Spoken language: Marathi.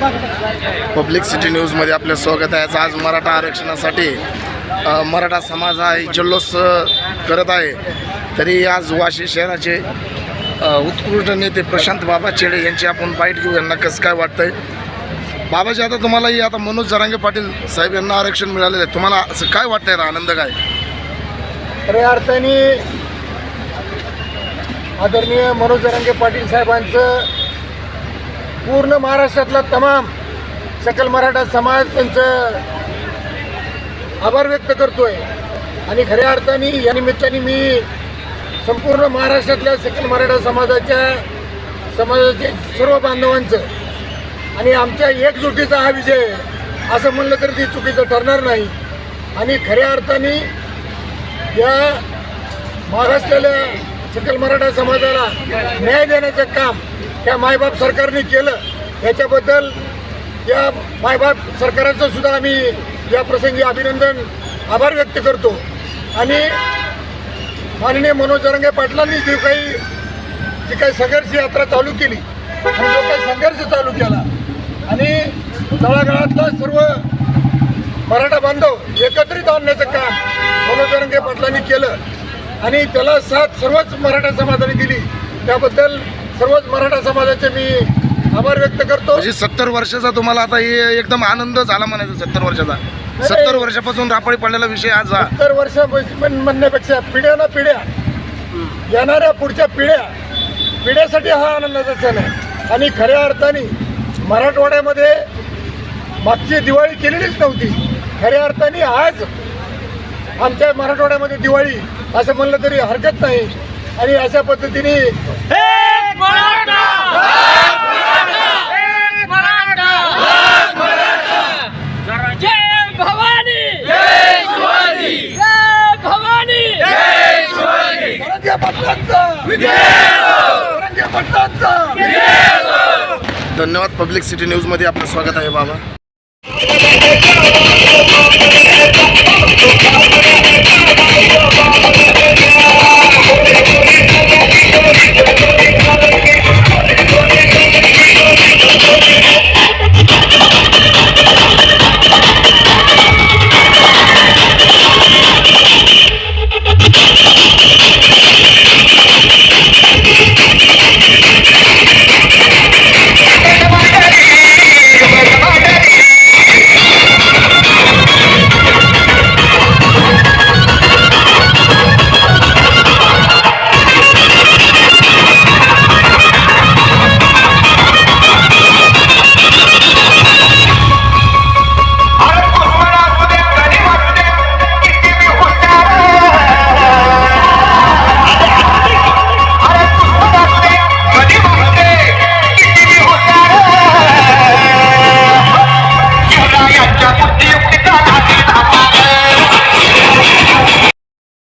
पब्लिक सिटी न्यूजमध्ये आपलं स्वागत आहे. आज मराठा आरक्षणासाठी मराठा समाज हा जल्लोष करत आहे. तरी आज वाशी शहराचे उत्कृष्ट नेते प्रशांत बाबा चेडे यांची आपण बाईट घेऊ. यांना कसं काय वाटतंय? बाबाजी आता तुम्हालाही आता मनोज जरांगे पाटील साहेब यांना आरक्षण मिळालेलं आहे. तुम्हाला असं काय वाटतंय ना? आनंद काय? खऱ्या अर्थाने आदरणीय मनोज जरांगे पाटील साहेबांचं पूर्ण महाराष्ट्रातला तमाम सकल मराठा समाज त्यांचं आभार व्यक्त करतोय. आणि खऱ्या अर्थाने या निमित्ताने मी संपूर्ण महाराष्ट्रातल्या सकल मराठा समाजाच्या समाजाचे सर्व बांधवांचं आणि आमच्या एकजुटीचा हा विजय असं म्हणलं तर ती चुकीचं ठरणार नाही. आणि खऱ्या अर्थाने या महाराष्ट्राला सकल मराठा समाजाला न्याय देण्याचं काम त्या मायबाप सरकारने केलं याच्याबद्दल या मायबाप सरकाराचं सुद्धा आम्ही या प्रसंगी अभिनंदन आभार व्यक्त करतो. आणि माननीय मनोज जरंगे पाटलांनी जी काही जी काही संघर्ष यात्रा चालू केली आणि जो काही संघर्ष चालू केला आणि तळागाळातला सर्व मराठा बांधव एकत्रित आणण्याचं काम मनोज जरंगे पाटलांनी केलं आणि त्याला साथ सर्वच मराठा समाजाने दिली त्याबद्दल सर्वच मराठा समाजाचे मी आभार व्यक्त करतो. म्हणजे सत्तर वर्षाचा तुम्हाला आता हे एकदम आनंद झाला म्हणायचं सत्तर वर्षाचा. सत्तर वर्षापासून रापाळी पडलेला विषय आज हा. सत्तर वर्ष म्हण- म्हणण्यापेक्षा पिढ्या ना पिढ्या येणाऱ्या पुढच्या पिढ्या पिढ्यासाठी हा आनंदाचा सण आहे. आणि खऱ्या अर्थाने मराठवाड्यामध्ये मागची दिवाळी केलेलीच नव्हती. खऱ्या अर्थाने आज आमच्या मराठवाड्यामध्ये दिवाळी असं म्हणलं तरी हरकत नाही. आणि अशा पद्धतीने धन्यवाद पब्लिक सिटी न्यूजमध्ये आपलं स्वागत आहे बाबा.